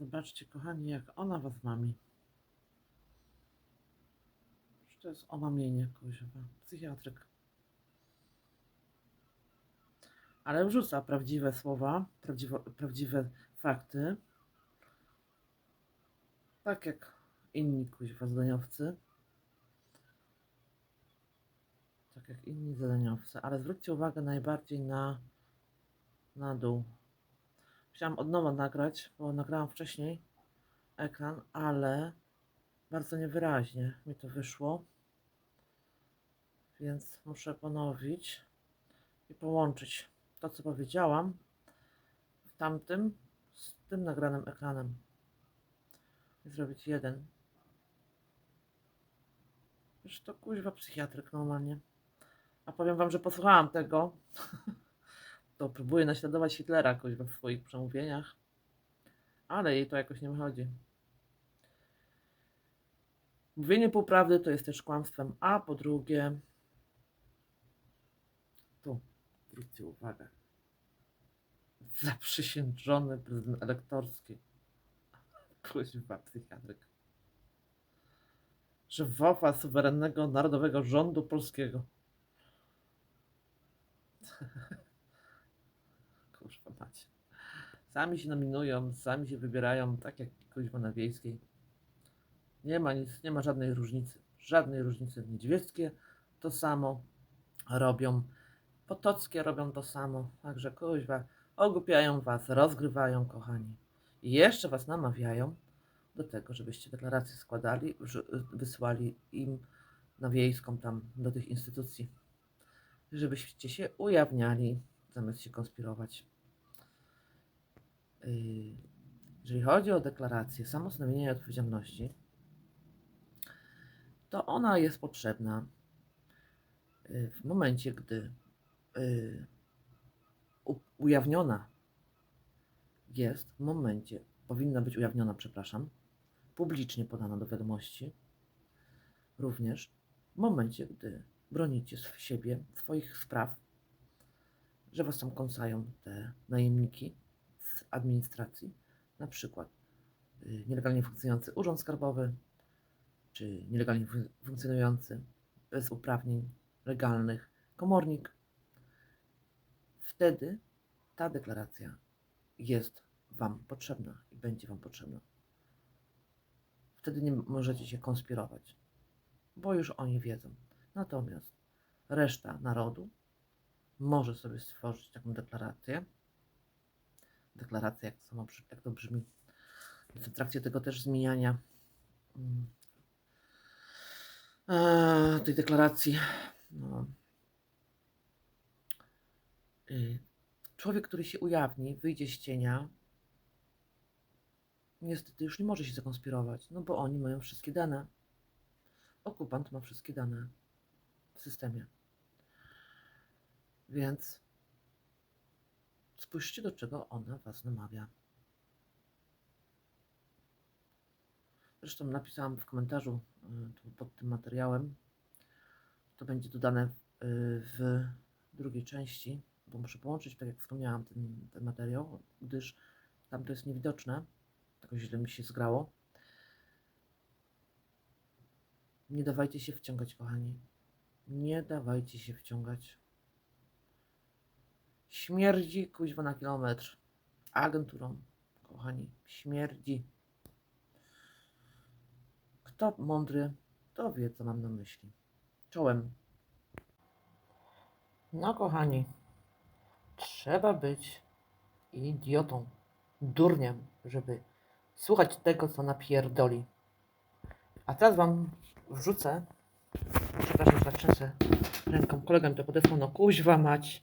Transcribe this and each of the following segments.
Zobaczcie, kochani, jak ona was mami. To jest omamienie, kuźwa. Psychiatryk. Ale wrzuca prawdziwe słowa, prawdziwe, prawdziwe fakty. Tak jak inni kuźwa zadaniowcy. Tak jak inni zadaniowcy. Ale zwróćcie uwagę najbardziej na, na dół. Chciałam od nowa nagrać, bo nagrałam wcześniej ekran, ale bardzo niewyraźnie mi to wyszło. Więc muszę ponowić i połączyć to, co powiedziałam w tamtym z tym nagranym ekranem. I zrobić jeden. Już to kuźwa psychiatryk normalnie. A powiem wam, że posłuchałam tego. to próbuje naśladować Hitlera kuźwa w swoich przemówieniach. Ale jej to jakoś nie wychodzi. Mówienie półprawdy to jest też kłamstwem, a po drugie, tu, zwróćcie uwagę, zaprzysiężony prezydent elektorski, kuźwa psychiatryk, wofa suwerennego narodowego rządu polskiego. Kurwa macie. Sami się nominują, sami się wybierają, tak jak kuźwa na wiejskiej. Nie ma nic, nie ma żadnej różnicy. Żadnej różnicy. Niedźwieckie to samo robią. Potockie robią to samo. Także kuźwa, ogłupiają was, rozgrywają, kochani. I jeszcze was namawiają do tego, żebyście deklaracje składali, wysłali im na wiejską tam, do tych instytucji. Żebyście się ujawniali, zamiast się konspirować. Yy, Jeżeli chodzi o deklarację samostanowienia odpowiedzialności, to ona jest potrzebna y, w momencie, gdy y, ujawniona jest, w momencie, powinna być ujawniona, przepraszam, publicznie podana do wiadomości, również w momencie, gdy bronicie siebie, swoich spraw, że was tam kąsają te najemniki administracji, na przykład y, nielegalnie funkcjonujący urząd skarbowy, czy nielegalnie fun- funkcjonujący bez uprawnień legalnych komornik, wtedy ta deklaracja jest Wam potrzebna i będzie Wam potrzebna. Wtedy nie możecie się konspirować, bo już oni wiedzą. Natomiast reszta narodu może sobie stworzyć taką deklarację. Deklaracja, jak, samo, jak to brzmi. W trakcie tego też zmieniania mm, e, tej deklaracji. No. Y, Człowiek, który się ujawni, wyjdzie z cienia, niestety już nie może się zakonspirować, no bo oni mają wszystkie dane. Okupant ma wszystkie dane w systemie. Więc spójrzcie, do czego ona was namawia. Zresztą napisałam w komentarzu y, pod tym materiałem. To będzie dodane y, w drugiej części, bo muszę połączyć, tak jak wspomniałam, ten, ten materiał, gdyż tam to jest niewidoczne. Tako źle mi się zgrało. Nie dawajcie się wciągać, kochani. Nie dawajcie się wciągać. Śmierdzi kuźwa na kilometr. Agenturą, kochani. Śmierdzi. Kto mądry, to wie, co mam na myśli. Czołem. No, kochani, trzeba być idiotą, durniem, żeby słuchać tego, co napierdoli. A teraz wam wrzucę, przepraszam, że tak trzęsę ręką, kolega mi to podesłał, no kuźwa mać.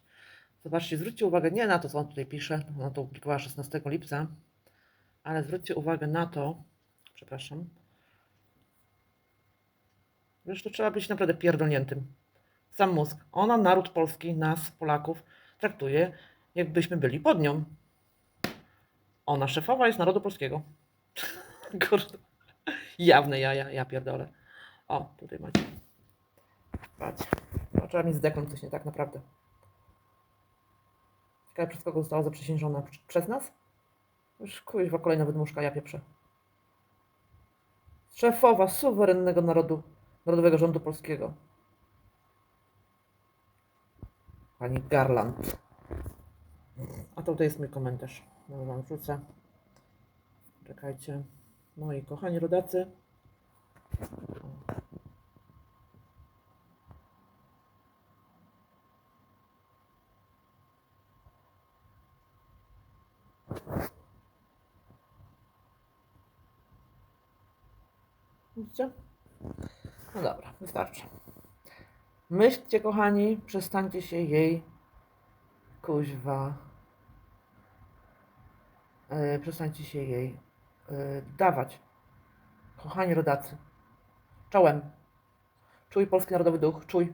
Zobaczcie, zwróćcie uwagę nie na to, co on tutaj pisze, ona to opublikowała 16 lipca, ale zwróćcie uwagę na to, przepraszam, Wiesz, to trzeba być naprawdę pierdolniętym. Sam mózg. Ona, naród polski, nas, Polaków, traktuje, jakbyśmy byli pod nią. Ona szefowa jest narodu polskiego. Kurde. Jawne jaja, ja pierdolę. O, tutaj macie. Patrz. No, trzeba mi zdeknąć coś nie tak naprawdę. Ciekawe, przez kogo została zaprzysiężona? Przez nas? Już kuźwa, kolejna wydmuszka, ja pieprzę. Szefowa suwerennego narodu, Narodowego Rządu Polskiego. Pani Garland. A to tutaj jest mój komentarz. No wam wrzucę. Czekajcie. Moi kochani rodacy. Widzicie? No dobra, wystarczy. Myślcie, kochani, przestańcie się jej kuźwa. Yy, przestańcie się jej yy, dawać. Kochani rodacy. Czołem. Czuj polski narodowy duch, czuj.